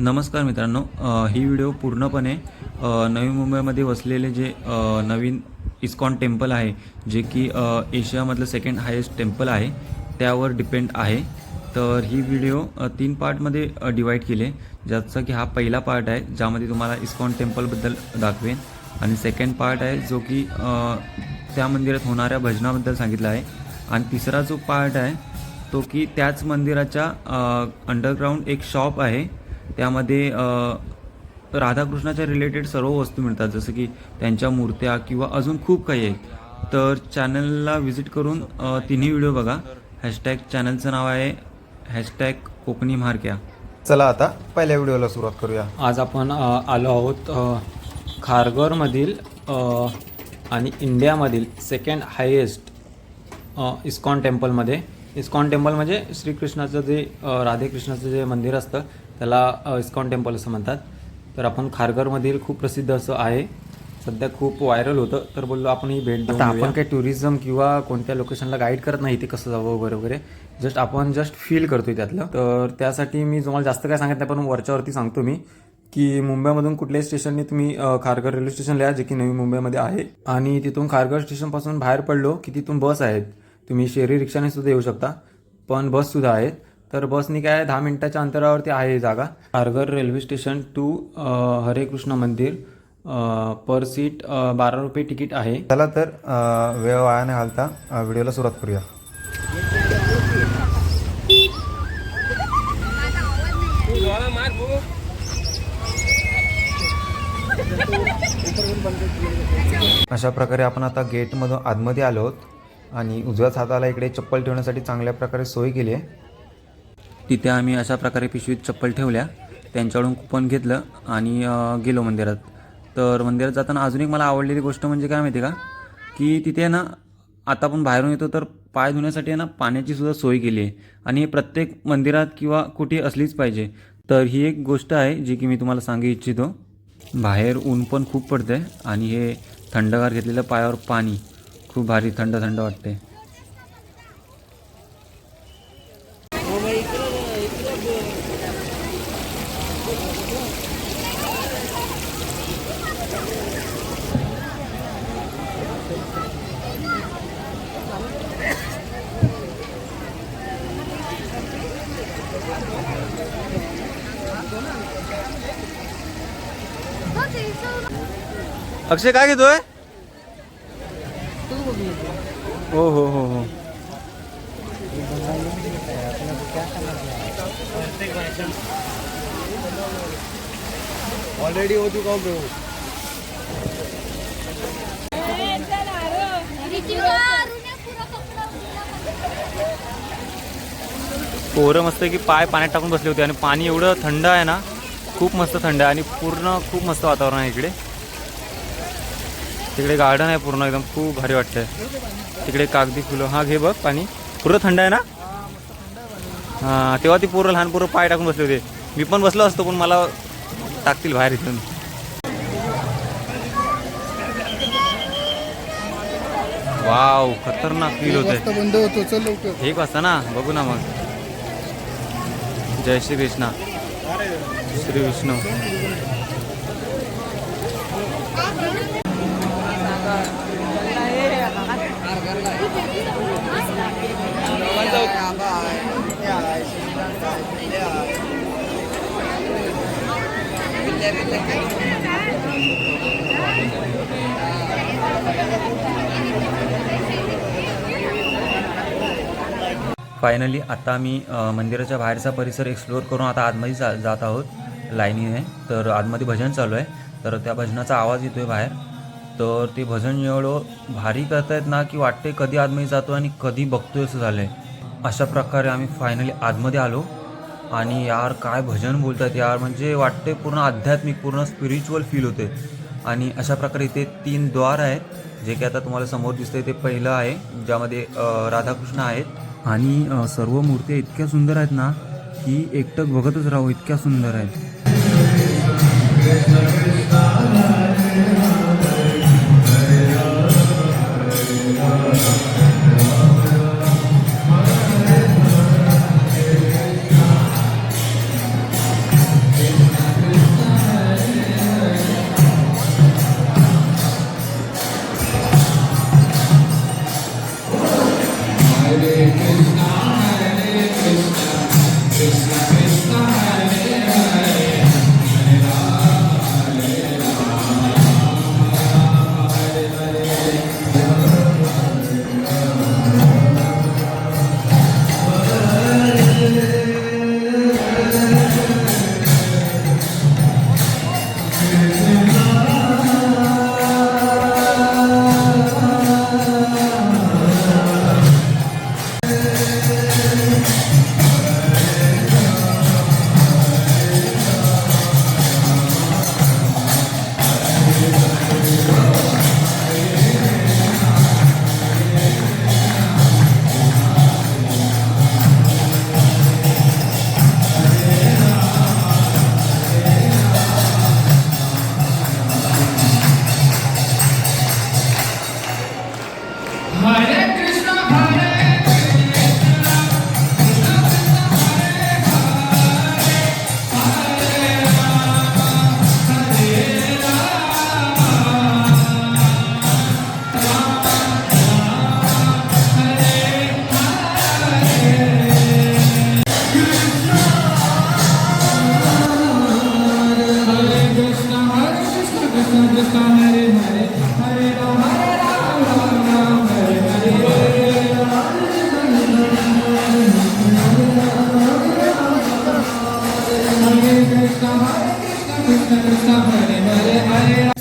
नमस्कार मित्रांनो ही व्हिडिओ पूर्णपणे नवी मुंबईमध्ये वसलेले जे नवीन इस्कॉन टेम्पल आहे जे की एशियामधलं सेकंड हायेस्ट टेम्पल आहे त्यावर डिपेंड आहे. तर ही व्हिडिओ तीन पार्टमध्ये डिवाईड केली. आहे ज्याचा की हा पहिला पार्ट आहे ज्यामध्ये तुम्हाला इस्कॉन टेम्पलबद्दल दाखवेन. आणि सेकंड पार्ट आहे जो की त्या मंदिरात होणाऱ्या भजनाबद्दल सांगितलं आहे. आणि तिसरा जो पार्ट आहे तो की त्याच मंदिराच्या अंडरग्राऊंड एक शॉप आहे. त्यामध्ये राधाकृष्णाच्या रिलेटेड सर्व वस्तू मिळतात. जसं की त्यांच्या मूर्त्या किंवा अजून खूप काही आहे तर चॅनलला व्हिजिट करून तिन्ही व्हिडिओ बघा. हॅशटॅग चॅनलचं नाव आहे. हॅशटॅग कोकणी म्हारक्या. चला आता पहिल्या व्हिडिओला सुरुवात करूया. आज आपण आलो आहोत खारघरमधील आणि इंडियामधील सेकंड हायेस्ट इस्कॉन टेम्पलमध्ये इस्कॉन टेम्पल म्हणजे श्रीकृष्णाचं जे राधेकृष्णाचं जे मंदिर असतं त्याला इस्कॉन टेम्पल असं म्हणतात. तर आपण खारघरमधील खूप प्रसिद्ध असं आहे. सध्या खूप व्हायरल होतं तर बोललो आपण ही भेट देऊन आपण काही टुरिझम किंवा कोणत्या लोकेशनला गाईड करत नाही ते कसं जावं वगैरे वगैरे. जस्ट आपण जस्ट फील करतोय त्यातलं. तर त्यासाठी मी तुम्हाला जास्त काय सांगत नाही पण वरच्यावरती सांगतो मी की मुंबईमधून कुठल्याही स्टेशनने तुम्ही खारघर रेल्वे स्टेशनला या जे की नवी मुंबईमध्ये आहे. आणि तिथून खारघर स्टेशनपासून बाहेर पडलो की तिथून बस आहेत. तुम्ही शेरी रिक्षाने सुद्धा येऊ शकता पण बस सुद्धा आहेत. तर बसनी काय दहा मिनिटाच्या अंतरावरती आहे ही जागा. खारघर रेल्वे स्टेशन टू हरे कृष्ण मंदिर पर सीट बारा रुपये तिकीट आहे. चला तर अं, वेळ वाया न घालता अं, व्हिडिओला सुरुवात करूया. अशा प्रकारे आपण आता गेटमधून आतमध्ये आलो आहोत आणि उजव्याच हाताला इकडे चप्पल ठेवण्यासाठी चांगल्या प्रकारे सोय केली आहे. तिथे आम्ही अशा प्रकारे पिशवीत चप्पल ठेवल्या. त्यांच्याकडून कुपन घेतलं आणि गेलो मंदिरात. तर मंदिरात जाताना अजून एक मला आवडलेली गोष्ट म्हणजे काय माहिती आहे का? की तिथे ना आता आपण बाहेरून येतो तर पाय धुण्यासाठी आहे ना पाण्याची सुद्धा सोय केली आहे. आणि प्रत्येक मंदिरात किंवा कुठे असलीच पाहिजे. तर ही एक गोष्ट आहे जी की मी तुम्हाला सांगू इच्छितो. बाहेर ऊन पण खूप पडतंय आणि हे थंडगार घेतलेलं पायावर पाणी. खूप भारी थंड थंड वाटते अक्षय काय घेतोय हो हो हो हो ऑलरेडी हो चुका हूं पोरं मस्त की पाय पाण्यात टाकून बसले होते आणि पाणी एवढं थंड आहे ना खूप मस्त थंड आहे आणि पूर्ण खूप मस्त वातावरण आहे इकडे. तिकडे गार्डन आहे पूर्ण एकदम खूप भारी वाटतंय. तिकडे कागदी फुलं हा घे बघ पाणी. पूर्ण थंड आहे ना? हां तेव्हा ती पोरं लहान पोरं पाय टाकून बसले होते. मी पण बसलो असतो पण मला टाकतील बाहेर इथून. वाव खतरनाक फील होते बंद होतो चल लवकर. एक वाजता ना बघू ना मग. जय श्री कृष्णा. श्री विष्णू. फायनली आता आम्ही मंदिराच्या बाहेरचा परिसर एक्सप्लोअर करून आता आतमध्ये जा जात आहोत. लाईनीने तर आतमध्ये भजन चालू आहे. तर त्या भजनाचा आवाज येतो आहे बाहेर. तर ते भजन एवढं भारी करतायत ना की वाटते कधी आतमध्ये जातो आणि कधी बघतोय असं झालं आहे अशा प्रकारे आम्ही फायनली आतमध्ये आलो. आणि यार काय भजन बोलतात यार. म्हणजे वाटते पूर्ण आध्यात्मिक पूर्ण स्पिरिच्युअल फील होते. आणि अशा प्रकारे इथे तीन द्वार आहेत जे की आता तुम्हाला समोर दिसतंय ते पहिलं आहे ज्यामध्ये राधाकृष्ण आहेत. आणि सर्व मूर्त्या इतक्या सुंदर आहेत ना की एकटक बघतच राहू इतक्या सुंदर आहेत.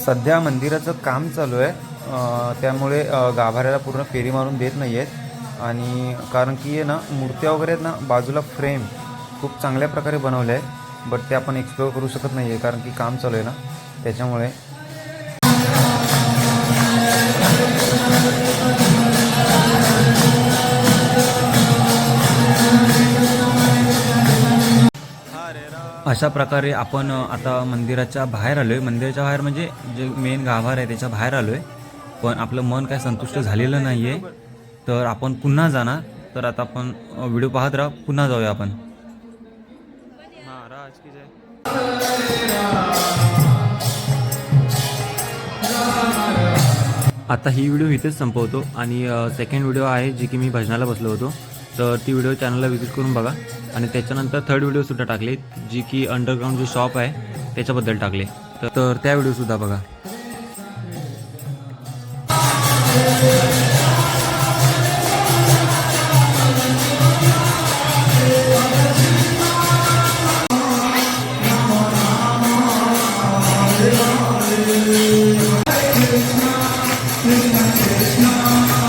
सध्या मंदिराचं काम चालू आहे. त्यामुळे गाभाऱ्याला पूर्ण फेरी मारून देत नाही आहेत आणि कारण की आहे ना मूर्त्या वगैरे आहेत ना बाजूला फ्रेम खूप चांगल्या प्रकारे बनवल्या आहेत. बट ते आपण एक्सप्लोअर करू शकत नाही आहे कारण की काम चालू आहे ना त्याच्यामुळे अशा प्रकारे आपण आता मंदिराच्या बाहेर आलो आहे मंदिराच्या बाहेर म्हणजे जे मेन गाभार आहे त्याच्या बाहेर आलो आहे पण आपलं मन काय संतुष्ट झालेलं नाही आहे तर आपण पुन्हा जाणार. तर आता आपण व्हिडिओ पाहत राहा. पुन्हा जाऊया आपण. महाराज की जय. आता ही व्हिडिओ इथेच संपवतो. आणि सेकंड व्हिडिओ आहे जी की मी भजनाला बसलो होतो. तर ती व्हिडिओ चॅनलला व्हिजिट करून बघा. आणि त्याच्यानंतर थर्ड व्हिडिओसुद्धा टाकले जी की अंडरग्राऊंड जो शॉप आहे त्याच्याबद्दल टाकले तर त्या व्हिडिओसुद्धा बघा Krishna, Krishna, Krishna.